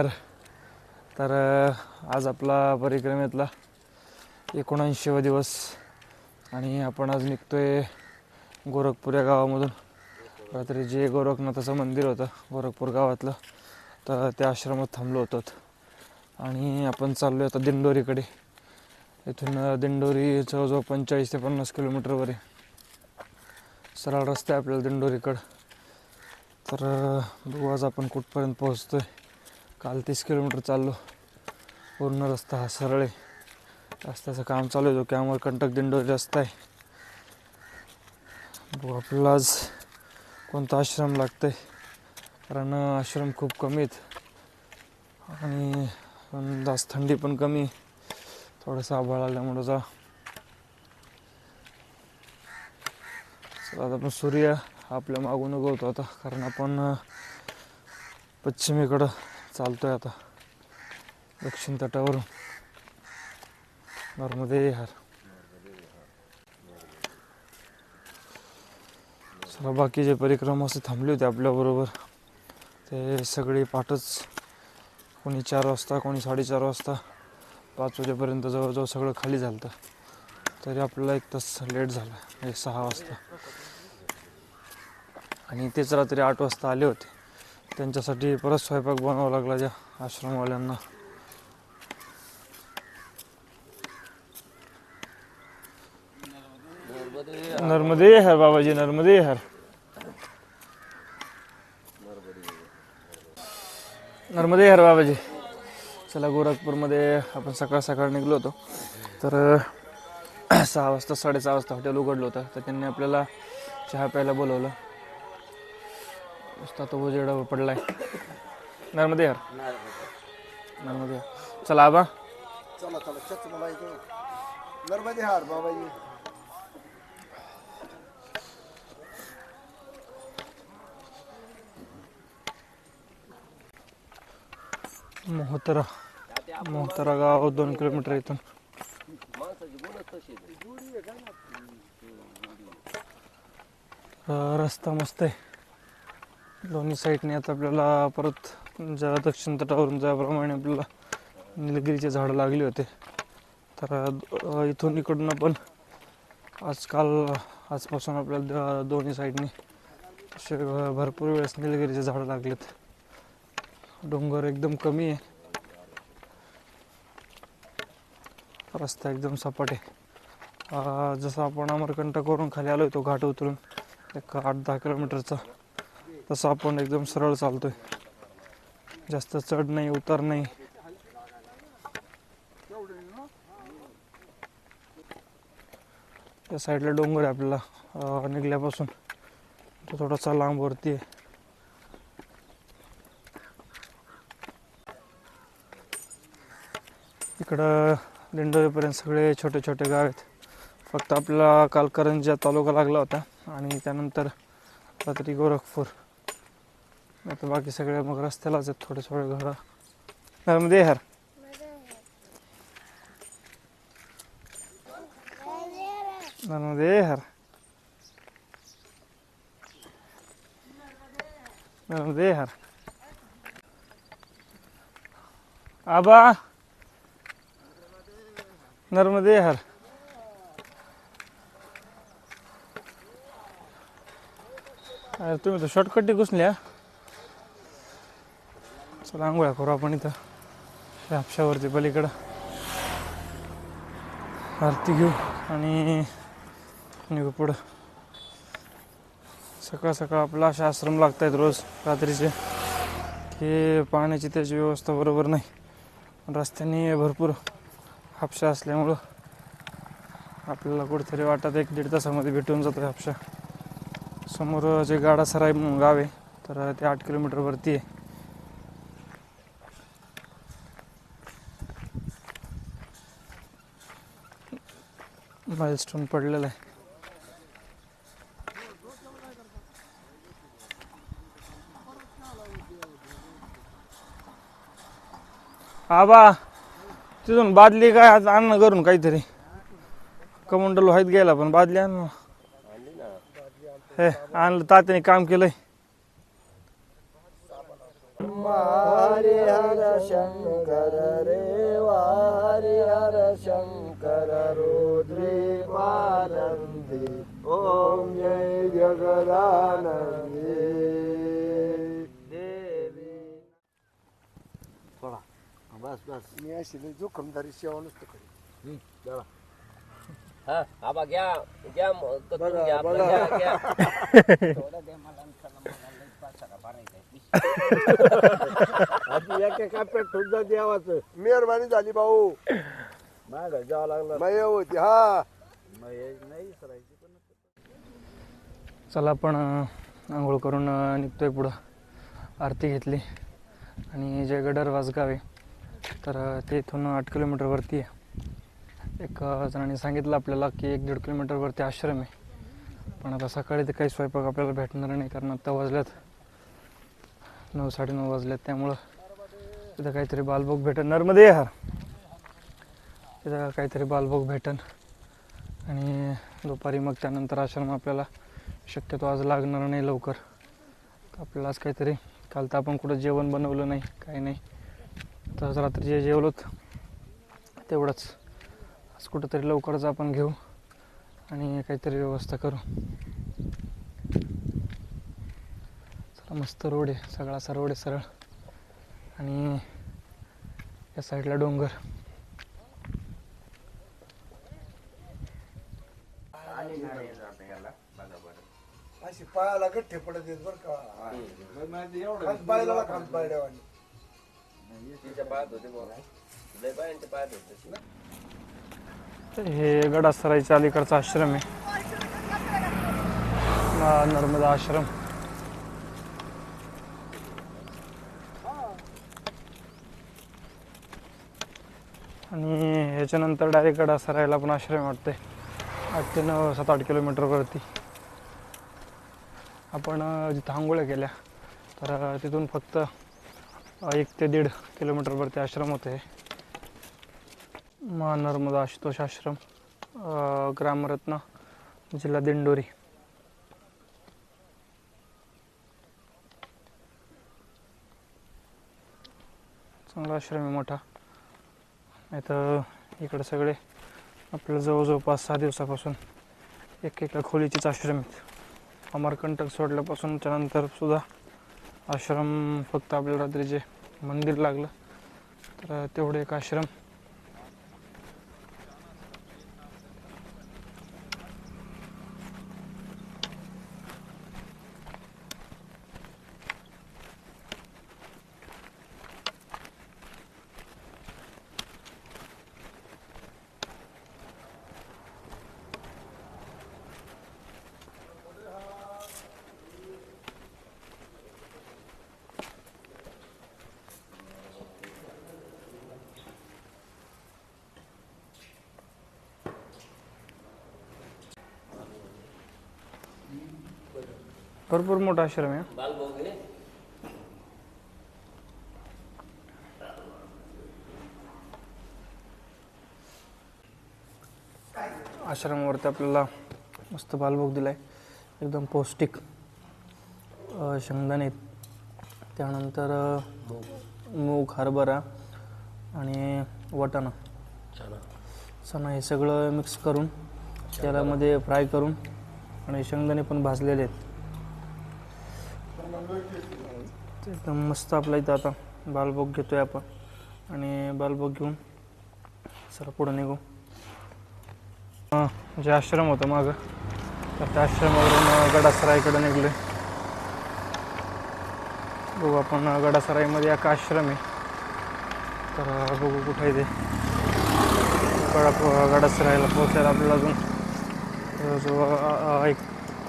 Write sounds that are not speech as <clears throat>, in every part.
हर तर आज आपला परिक्रमेतला एकोणऐंशीवा दिवस आणि आपण आज निघतोय गोरखपूर या गावामधून. रात्री जे गोरखनाथाचं मंदिर होतं गोरखपूर गावातलं तर त्या आश्रमात थांबलो होतो. आणि आपण चाललो आता दिंडोरीकडे. इथून दिंडोरी जवळजवळ पंचेचाळीस ते पन्नास किलोमीटरवर आहे. सरळ रस्ता आहे आपल्याला दिंडोरीकडं. तर बघू आज आपण कुठपर्यंत पोहोचतो आहे काल तीस किलोमीटर चाललो. पूर्ण रस्ता हा सरळ आहे. रस्त्याचं काम चालू आहे. जो कंटक दिंडोरी रस्ता आहे. बघू आपल्याला आज कोणता आश्रम लागतंय? कारण आश्रम खूप कमी आहेत. आणि अन जास्त थंडी पण कमी थोडासा थोडंसं आभाळ आल्यामुळं जा. आता आपण सूर्य आपल्या मागून उगवतो आता. कारण आपण पश्चिमेकडं चालतोय आता. दक्षिण तटावरून. नर्मदे हार चला बाकीचे परिक्रमा असे थांबले होते आपल्याबरोबर ते सगळे पाठच. कोणी चार वाजता कोणी साडेचार वाजता पाच वाजेपर्यंत जवळजवळ सगळं खाली झालं होतं. तरी आपल्याला एक तास लेट झाला एक सहा वाजता. आणि तेच रात्री आठ वाजता आले होते. त्यांच्यासाठी परत स्वयंपाक बनवावा लागला ज्या आश्रमवाल्यांना. नर्मदे हर बाबाजी नर्मदे हर. नर्मदे हर बाबाजी. चला गोरखपूरमध्ये आपण सकाळ सकाळ निघलो होतो. तर सहा वाजता साडेसहा वाजता हॉटेल उघडलं होतं. तर त्यांनी आपल्याला चहा प्यायला बोलवलं. नुसता तो उजेड पडलाय नर्मदे हर नर्मदे हर चला आबा चला चला चच मला इथं नर्मदे हार बाबाजी मोहतरा मोहतरा गाव दोन किलोमीटर इथून। रस्ता मस्त आहे दोन्ही साईडने आता आपल्याला परत ज्या दक्षिण तटावरून ज्याप्रमाणे आपल्याला निलगिरीचे झाडं लागले होते तर इथून इकडून पण आजकाल आजपासून आपल्याला द- दोन्ही साईडने असे भरपूर वेळेस निलगिरीचे झाडं लागलेत. डोंगर एकदम कमी आहे. रस्ता एकदम सपाट आहे. जसं आपण अमरकंटकवरून खाली आलो तो घाट उतरून एक आठ दहा किलोमीटरचा तसं आपण एकदम सरळ चालतोय. जास्त चढ नाही उतार नाही. त्या साईडला डोंगर आहे आपल्याला निघल्यापासून. तो थोडासा लांब वरती आहे. इकडं दिंडोरीपर्यंत सगळे छोटे छोटे गाव आहेत. फक्त आपला कालकरंजा तालुका लागला होता आणि त्यानंतर रात्री गोरखपूर. आता बाकी सगळ्या मग रस्त्यालाच आहेत थोडे थोडे घरं. नर्मदे हर. नर्मदे हर. नर्मदे हर. आबा. नर्मदे हर. अरे तुम्ही तर शॉर्टकटी घुसल्या चला आंघोळ्या करू आपण इथं. हापशावरती पलीकडं. आरती घेऊ आणि निघू पुढं. सकाळ सकाळ आपला असे आश्रम लागत आहेत रोज रात्रीचे. की पाण्याची त्याची व्यवस्था बरोबर नाही. रस्त्याने भरपूर हापशा असल्यामुळं आपल्याला कुठेतरी वाटत एक दीड तासामध्ये भेटून जातो हापशा. समोर जे गाडासराय म्हणून गाव आहे तर ते आठ किलोमीटरवरती आहे. माइलस्टोन पडलेला आहे. आबा तिथून बादली काय आज आणणं करून काहीतरी. कमंडल व्हायत गेला पण बादली आण हे आणलं तात्याने काम केलंय. शंकर रे हरिहर शंकर रुद्रीमानंदी ओम जय जगदानंदी देवी। बस बस. मी अशी लई जोखमदारी सेवा नसतो. हा आबा घ्या घ्या म- करून बघा, घ्या आपलं बघा. घ्या <laughs> देवाचं <laughs> मेहरबानी झाली भाऊ. माग जावं लागलं मय होती हा. नाही सरायची चला आपण अं, आंघोळ करून अं, निघतोय पुढं. आरती घेतली. आणि जे गडर वाजगाव. आहे तर अं, ते इथून आठ किलोमीटरवरती आहे. एक अं, जणांनी सांगितलं आपल्याला की एक दीड किलोमीटरवरती आश्रम आहे. पण आता सकाळी ते काही स्वयंपाक आपल्याला भेटणार नाही कारण आत्ता वाजल्यात. नऊ साडेनऊ वाजल्यात त्यामुळं. तिथं काहीतरी बालभोग भेटन नर्मदे हार तिथं काहीतरी बालभोग भेटन. आणि दुपारी मग त्यानंतर आश्रम आपल्याला शक्यतो आज लागणार नाही लवकर. आपल्याला आज काहीतरी काल तर आपण कुठं जेवण बनवलं नाही काही नाही. तर आज रात्री जे जेवलोत तेवढंच. आज कुठंतरी लवकरच आपण घेऊ आणि काहीतरी व्यवस्था करू. चला मस्त रोड आहे सगळा असा रोड आहे सरळ. आणि या साईडला डोंगर. अशी पायाला गठ्ठे पडत येत बर का. खात पायला खात पायड्यावानी तिच्या पायात होते बुवा. लय बायांच्या पायात होते हे गडासराईच्या अलीकडचा आश्रम आहे. मा- नर्मदा आश्रम. आणि ह्याच्यानंतर डायरेक्ट गडासरायला पण आश्रम वाटते आठ ते नऊ सात आठ किलोमीटरवरती आपण जिथं आंघोळ्या केल्या तर तिथून फक्त एक ते दीड किलोमीटरवरती आश्रम होते. मा नर्मदा आशुतोष आश्रम ग्रामरत्न जिल्हा दिंडोरी. चांगला आश्रम आहे मोठा. नाही तर इकडे सगळे आपल्या जवळजवळ पाच सहा दिवसापासून एक एका खोलीचीच आश्रम आहेत. अमरकंटक सोडल्यापासून त्यानंतर सुद्धा आश्रम फक्त आपल्याला रात्री जे मंदिर लागलं. तर तेवढे एक आश्रम. भरपूर मोठा आश्रम आहे. आश्रमावरती आपल्याला मस्त बालभोग दिला आहे एकदम पौष्टिक शेंगदाणे. त्यानंतर मूग हरभरा आणि वाटाणा. चणा. हे सगळं मिक्स करून तेलामध्ये फ्राय करून आणि शेंगदाणे पण भाजलेले आहेत. ते एकदम मस्त आपल्या इथं आता बालभोग आहे आपण. आणि बालभोग घेऊन सर पुढं निघू. हां जे आश्रम होतं मागं. तर त्या आश्रमावरून अं, गडासराईकडे निघले बघू आपण गडासराईमध्ये एक आश्रम आहे. तर बघू कुठं आहे ते. गडा गडासराईला पोहोचायला आपल्याला अजून जवळजवळ एक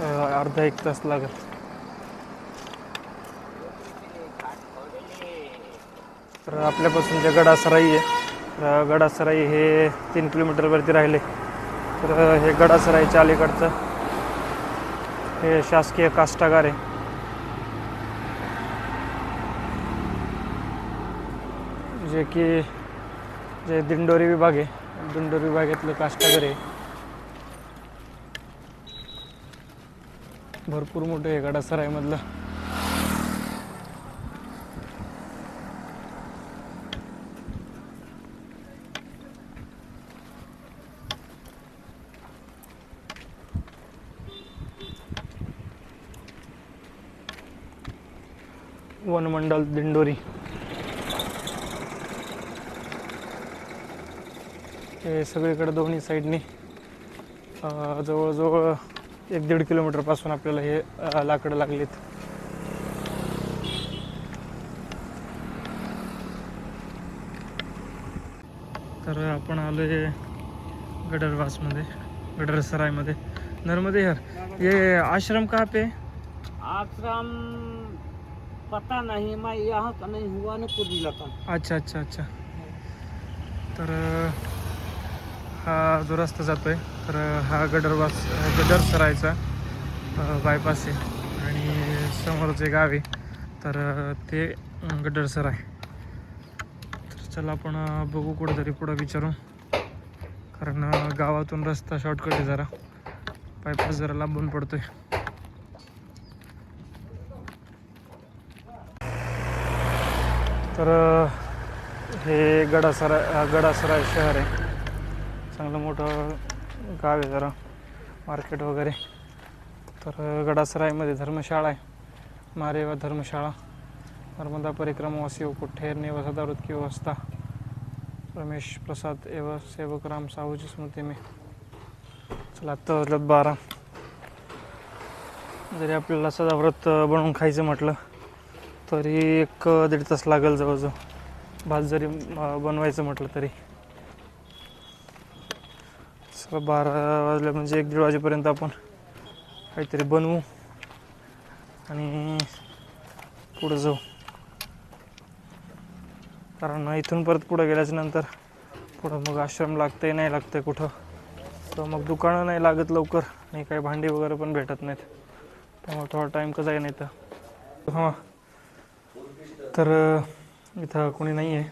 अर्धा एक तास लागेल. तर आपल्यापासून जे गडासराई आहे तर गडासराई हे तीन किलोमीटरवरती राहिले. तर हे गडासराईच्या अलीकडचं हे शासकीय काष्टागार आहे. जे की जे दिंडोरी विभाग आहे दिंडोरी विभागातलं काष्टागार आहे. भरपूर मोठं आहे गडासराईमधलं. वनमंडल दिंडोरी. हे सगळीकडे दोन्ही साईडनी जवळजवळ एक दीड किलोमीटरपासून आपल्याला हे लाकडं लागलीत. तर आपण आलो आहे गडरवासमध्ये गडरसरायमध्ये. नर्मदे हर ये आश्रम कहाँ पे आश्रम पता नाही मैं यहाँ का नहीं हुआ ना कुछ जिला का अच्छा अच्छा अच्छा। तर हा जो रस्ता जातो आहे तर हा गडरवास गडर सरायचा बायपास आहे. आणि समोरचे गाव आहे. तर ते अं, गडर सराय. तर चला आपण बघू कुठंतरी पुढं विचारू कारण गावातून रस्ता शॉर्टकट आहे जरा. बायपास जरा लांबून आहे तर हे गडासराय गडासराय शहर आहे. चांगलं मोठं गाव आहे जरा मार्केट वगैरे. तर गडासरायमध्ये धर्मशाळा आहे. मारेवा धर्मशाळा. नर्मदा परिक्रमावासी व कुठेर निवासा की व्यवस्था. रमेश प्रसाद एव सेवक राम साहूची स्मृती मी. चला आत्ता वाजल्यात बारा. जरी आपल्याला सदाव्रत बनवून खायचं म्हटलं तरी एक दीड तास लागेल जवळजवळ. भात जरी बनवायचं म्हटलं तरी. चला बारा वाजल्या म्हणजे एक दीड वाजेपर्यंत आपण काहीतरी बनवू आणि पुढं जाऊ. कारण इथून परत पुढं गेल्याच्यानंतर पुढं मग आश्रम लागतंय नाही लागतंय कुठं. तर मग दुकानं नाही लागत लवकर नाही काही भांडी वगैरे पण भेटत नाहीत. त्यामुळे थोडा टाईम कसा आहे नाही तर. हां. तर इथं कोणी नाही आहे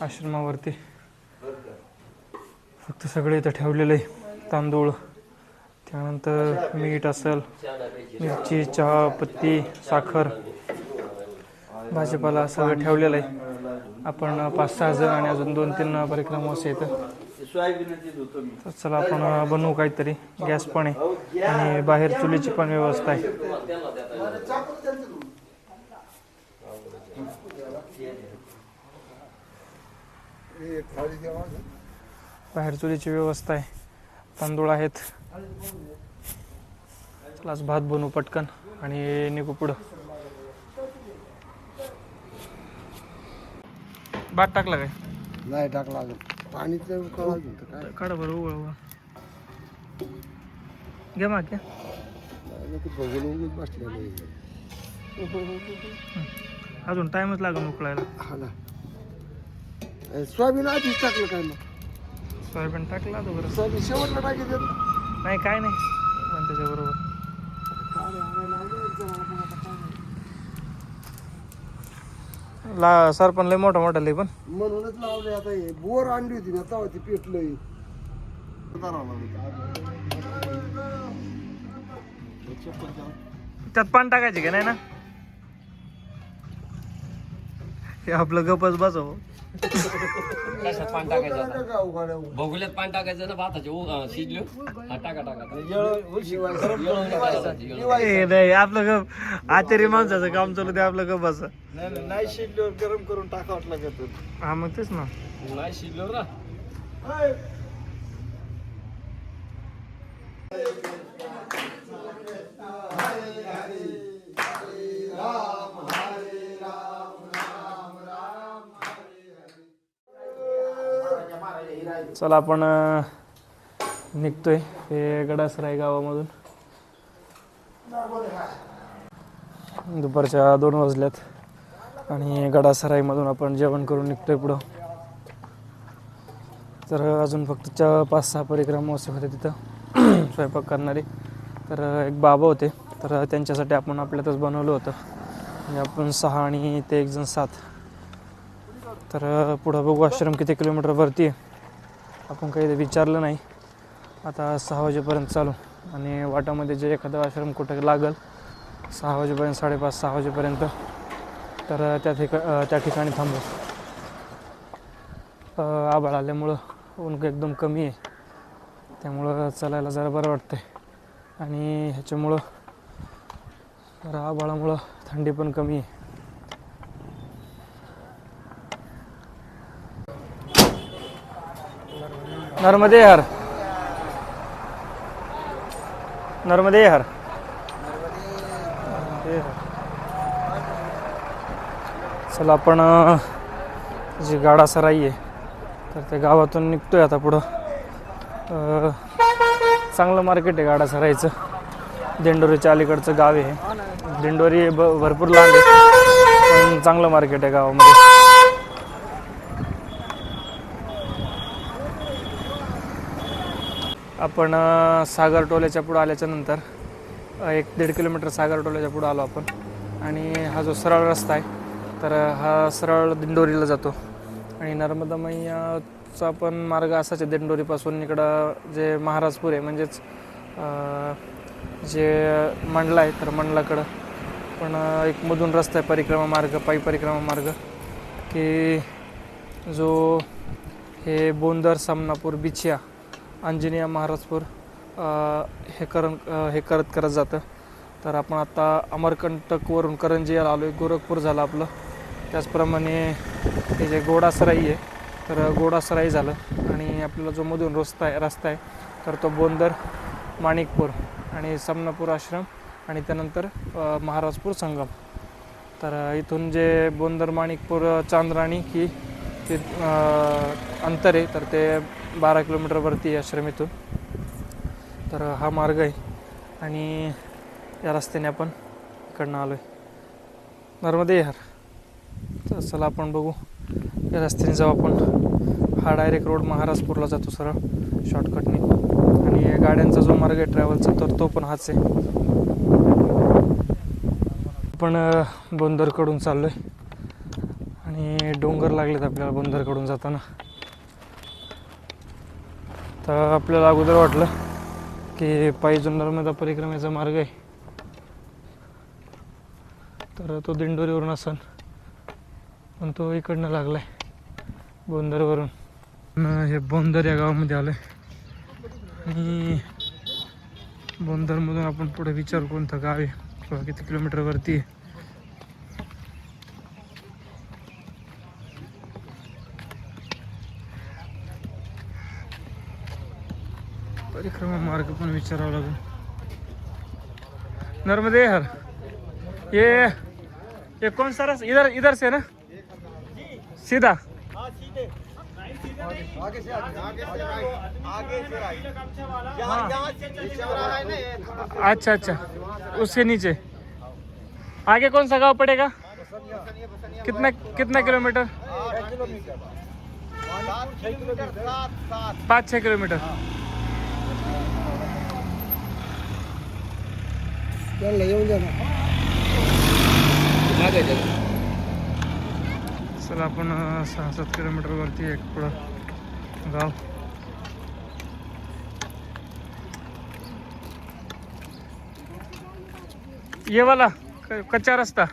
आश्रमावरती. फक्त सगळे इथं ठेवलेलं आहे तांदूळ त्यानंतर मीठ असेल मिरची चहा पत्ती साखर भाजीपाला सगळं ठेवलेलं आहे आपण पाच सहा जण आणि अजून दोन तीन परिक्रम येतं तर चला आपण बनवू काहीतरी. गॅस पण आहे आणि बाहेर चुलीची पण व्यवस्था आहे. बाहेर चुलीची व्यवस्था आहे. तांदूळ आहेत. चला आज भात बनवू पटकन आणि निघू पुढं. भात टाकला काय? नाही टाकला अजून. पाणी काढा बरं उघड उघड घ्या माग. अजून टाइमच लागेल उकळायला. हा ना. सोयाबीन आधीच टाकलं काय मग? सोयाबीन टाकला तर बरं. सोयाबीन शेवटला टाकायचं नाही काय नाही. पण त्याच्याबरोबर. ला सर पण लय मोठा मोठा लय पण. म्हणूनच लावले आता हे. बोर आणली होती ना तेव्हा ती पेटलंय त्यात पान टाकायचे का नाही ना? हे आपलं गपच बसव. कशात पाणी टाकायचं आता बघुल्यात पाणी टाकायचं ना भाताचे उ- अं, शिजलो हा टाका टाका ए, नाही आपलं गप आचारी माणसाचं काम चालू ते आपलं गप बस नाही शिजल्यावर गरम करून टाकावं लागत हा मग तेच ना नाही शिजलो ना चला आपण निघतोय हे गडासराय गावामधून. दुपारच्या दोन वाजल्यात आणि गडासराईमधून आपण जेवण करून निघतोय पुढं. तर अजून फक्त च पाच सहा परिक्रमावासी होते तिथं. <clears throat> स्वयंपाक करणारे. तर एक बाबा होते. तर त्यांच्यासाठी आपण आपल्यातच बनवलं होतं. म्हणजे आपण सहा आणि ते एकजण सात. तर पुढं बघू आश्रम किती किलोमीटरवरती आहे. आपण काही विचारलं नाही. आता सहा वाजेपर्यंत चालू. आणि वाटामध्ये जे एखादं आश्रम कुठं लागल सहा वाजेपर्यंत साडेपाच सहा वाजेपर्यंत. तर त्या ठिका त्या ठिकाणी थांबू. आभाळ आल्यामुळं ऊन एकदम कमी आहे. त्यामुळं चालायला जरा बरं वाटतंय. आणि ह्याच्यामुळं जरा आभाळामुळं थंडी पण कमी आहे. नर्मदे हर। नर्मदे हर। चला आपण जी गाडा सराई आहे तर त्या गावातून निघतोय आता पुढं. चांगलं मार्केट आहे गाडा सरायचं दिंडोरीच्या अलीकडचं गाव आहे. दिंडोरी ब भरपूर लांब आहे. पण चांगलं मार्केट आहे गावामध्ये. आपण सागर टोल्याच्या पुढं आल्याच्यानंतर एक दीड किलोमीटर सागर टोल्याच्या पुढं आलो आपण. आणि हा जो सरळ रस्ता आहे तर हा सरळ दिंडोरीला जातो. आणि नर्मदा मैयाचा पण मार्ग असाच आहे दिंडोरीपासून इकडं जे महाराजपूर आहे म्हणजेच जे मंडला आहे तर मंडलाकडं. पण एक मधून रस्ता आहे परिक्रमा मार्ग पायी परिक्रमा मार्ग की जो हे बोंदर सामनापूर बिछिया अंजनिया महाराजपूर हे करण हे करत करत जातं. तर आपण आता अमरकंटकवरून करंजियाला आलो आहे गोरखपूर झालं आपलं. त्याचप्रमाणे हे जे गोडासराई आहे तर गोडासराई झालं. आणि आपल्याला जो मधून रस्ता आहे रस्ता आहे तर तो बोंदर माणिकपूर आणि समनापूर आश्रम आणि त्यानंतर महाराजपूर संगम. तर इथून जे बोंदर माणिकपूर चांद्राणी ही ते अंतर आहे तर ते बारा किलोमीटरवरती आश्रम येतो तर हा मार्ग आहे आणि या रस्त्याने आपण इकडनं आलो आहे नर्मदे यार तर चला आपण बघू. या रस्त्याने जाऊ आपण. हा डायरेक्ट रोड महाराजपूरला जातो सरळ शॉर्टकटने आणि या गाड्यांचा जो मार्ग आहे ट्रॅव्हलचा तर तो पण हाच आहे. आपण बोंदरकडून चाललो आहे आणि डोंगर लागलेत आपल्याला बंदरकडून जाताना. तर आपल्याला अगोदर वाटलं की पायी जो नर्मदा परिक्रमेचा मार्ग आहे. तर तो दिंडोरीवरून असन पण तो इकडनं लागलाय बोंदरवरून. हे बोंदर या गावामध्ये आलोय. आणि बोंदरमधून आपण पुढे विचार कोणतं गाव आहे किंवा किती किलोमीटरवरती आहे. परिक्रमा मार्ग पण विचारावा लागेल नर्मदे हर। ये ये कौन सा रास्ता इधर इधर से ना? सीधा। अच्छा अच्छा। उसके नीचे। आगे कौन सा गाँव पड़ेगा? कितना कितना किलोमीटर? पाँच छः किलोमीटर। चला आपण सहा सात किलोमीटरवरती एक पुढं गाव ये वाला क- कच्चा रस्ता.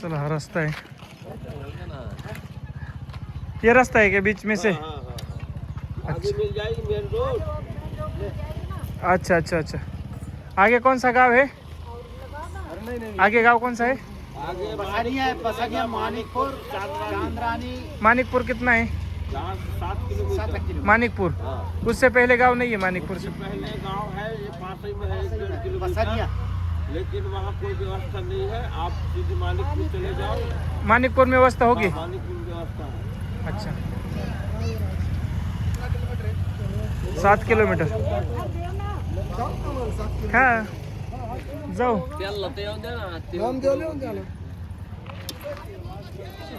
चला हा रस्ता आहे. ये रास्ता है क्या बीच में से? मिल जाएगी मेन रोड अच्छा अच्छा अच्छा। आगे कौन सा गाँव है? आगे गाँव कौन सा है? आगे है मानिकपुर मानिकपुर कितना है? मानिकपुर। हाँ। उससे पहले गाँव नहीं है मानिकपुर से? पहले गाँव है ये पास ही में है लेकिन वहाँ कोई व्यवस्था नहीं है। आप सीधे मानिकपुर चले जाओ। मानिकपुर में व्यवस्था होगी? हाँ, मानिकपुर में व्यवस्था है। अच्छा. सात किलोमीटर. हा. जाऊ. त्याला ते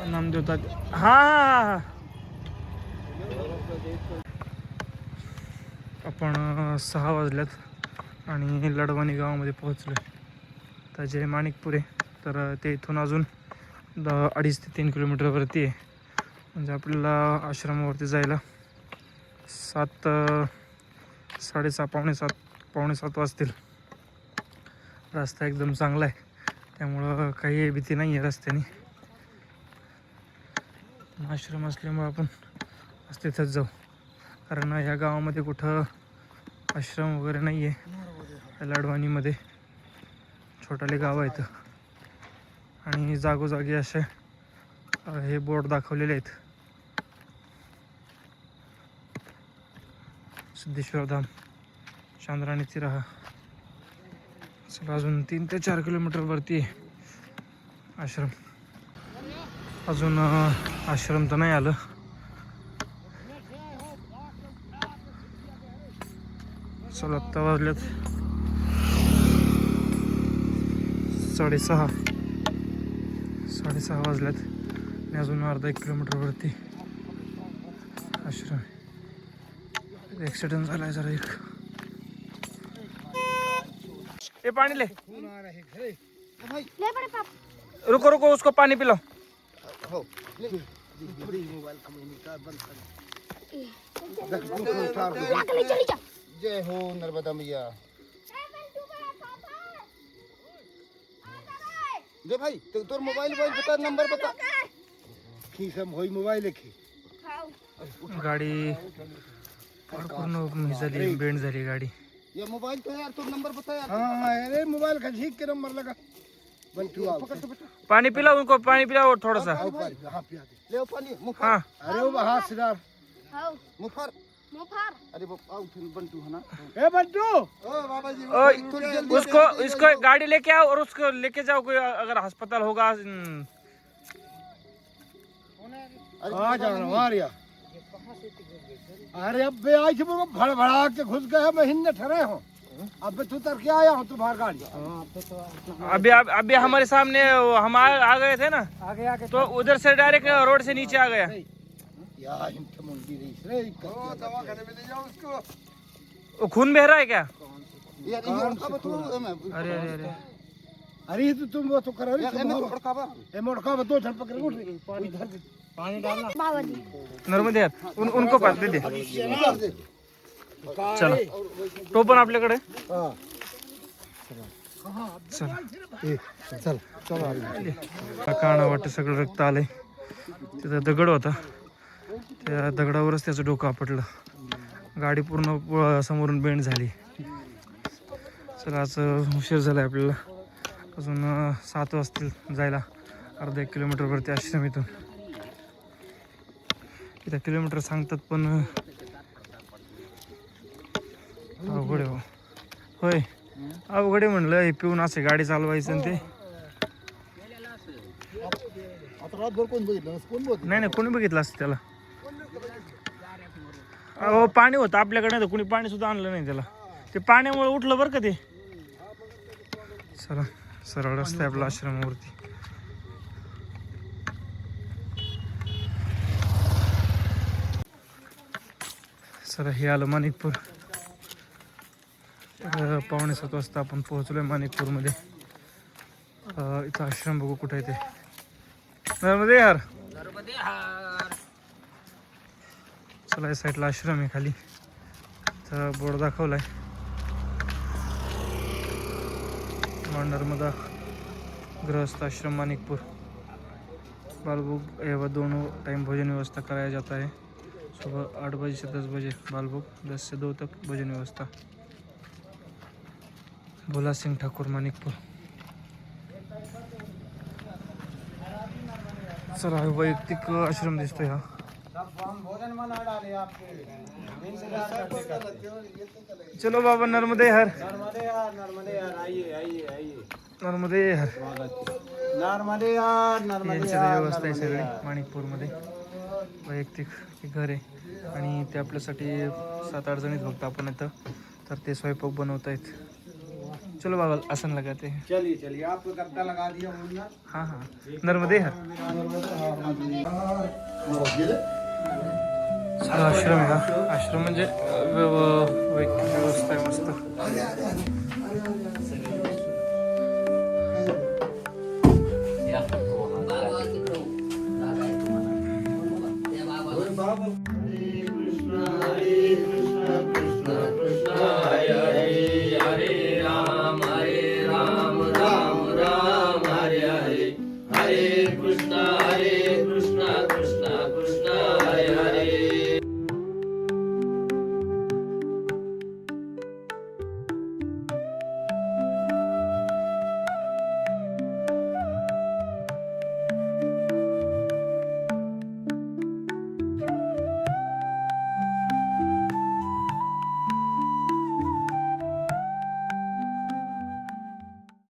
नामदेव हा हा हा. आपण सहा वाजल्यात आणि लडवाणी गावामध्ये पोहोचलो त्याचे माणिकपुरे तर ते इथून अजून द अडीच ते तीन किलोमीटरवरती आहे. म्हणजे आपल्याला आश्रमावरती जायला सात अं, साडेसहा पावणे सात पावणे सात वाजतील. रस्ता एकदम चांगला आहे. त्यामुळं काही भीती नाही आहे रस्त्याने. आश्रम असल्यामुळं आपण तिथंच जाऊ. कारण या गावामध्ये कुठं आश्रम वगैरे नाही आहे लाडवाणीमध्ये छोटाले गाव आहेत आणि जागोजागी असे हे बोर्ड दाखवलेले आहेत. सिद्धेश्वरधाम चांद्राणी तिराहा चला अजून तीन ते चार किलोमीटरवरती आश्रम अजून आश्रम तर नाही आलं चला आत्ता वाजल्यात साडेसहा साडेसहा वाजल्यात आणि अजून अर्धा एक किलोमीटरवरती आश्रम ॲक्सिडेंट झालाय जरा एक. ए पानी ले. रुको रुको उसको पानी पिलाओ. जय हो नर्मदा मैया. जे भाई तो तोर मोबाइल मोबाइल बता नंबर बता. की सब होई मोबाइल की गाडी. पूर्ण झाली बेंड झाली गाडी? ये मोबाइल तो यार तो नंबर बता यार हाँ हाँ अरे मोबाइल का झीक के नंबर लगा। पानी पिलाओ उनको पानी पिलाओ थोड़ा सा। हाँ पिया दे। ले पानी मुफर हाँ। अरे वो मुफर अरे बंटू है ना? ए बंटू! ओ बाबा जी उसको इसको गाड़ी लेके आओ और उसको लेके जाओ कोई अगर अस्पताल होगा हम्म, आ अरे अब बे आई थी मुझको भड़ भड़ा के घुस गए महीने ठहरे हो। अब तू तर के आया हो तुम्हारी गाड़ी अभी अब- अभी हमारे सामने हम आ, आ गए थे ना आगे आगे तो उधर से डायरेक्ट रोड से नीचे आ गया। यार इनके मुंडी रही रे दवाखाने में ले जाओ उसको। वो खून बह रहा है क्या? अरे अरे अरे। अरे तो तुम वो तो कर रही हो मोड़का दो झन पकड़ उठ. पानी धर दे पानी डालना बाबाजी नर्मदे हात उन, उनको पास दे दे. चला. तो पण आपल्याकडे. हां. चला. ए चल चल. काना वाटतं सगळं रक्त आलंय. तिथं दगड होता. त्या दगडावरच त्याचं डोकं आपटलं. गाडी पूर्ण प- समोरून बेंड झाली. चला आज अं, उशीर झाला आपल्याला. अजून सात वाजतील जायला. अर्धा एक किलोमीटरवरती आश्रम इथून. इथं किलोमीटर सांगतात पण अवघड हो. होय अवघड आहे म्हणलं हे पिऊन असे गाडी चालवायचं आणि ते. नाही नाही कोणी बघितलं असतं त्याला. अहो पाणी होतं आपल्याकडे नाही तर कोणी पाणी सुद्धा आणलं नाही त्याला. ते पाण्यामुळे उठलं बरं का ते. चला. सरळ रस्ता आहे आपला आश्रमावरती. सर हे आलं माणिकपूर. तर पावणे सात वाजता आपण पोहोचलोय माणिकपूरमध्ये. अं, इथं आश्रम बघू कुठे आहे ते. नर्मदे यार. चला या साईडला आश्रम आहे खाली. तर बोर्ड दाखवलाय. मां नर्मदा गृहस्थ आश्रम मानिकपुर बालभोग एवं दोनों टाइम भोजन व्यवस्था कराया जाता है सुबह आठ बजे से दस बजे बालभोग दस से दो तक भोजन व्यवस्था. भोला सिंह ठाकुर मानिकपुर चला हा वैयक्तिक आश्रम दिसतोय हा. चलो बाबा नर्मदे हर. नर्मदे यार नर्मदे यार आइए आइए आइए नर्मदे हर. नर्मदे यार नर्मदे व्यवस्था आहे सगळी माणिकपूरमध्ये. वैयक्तिक हे घर आहे. आणि ते आपल्यासाठी सात आठ जणीत फक्त आपण येतं तर ते स्वयंपाक बनवत आहेत. चलो बाबा आसन लगाते हैं चलिए चलिए. आपको गद्दा लगा दिया हाँ हाँ. नर्मदे हर. आश्रम आहे हा आश्रम म्हणजे व्यवस्था आहे मस्त.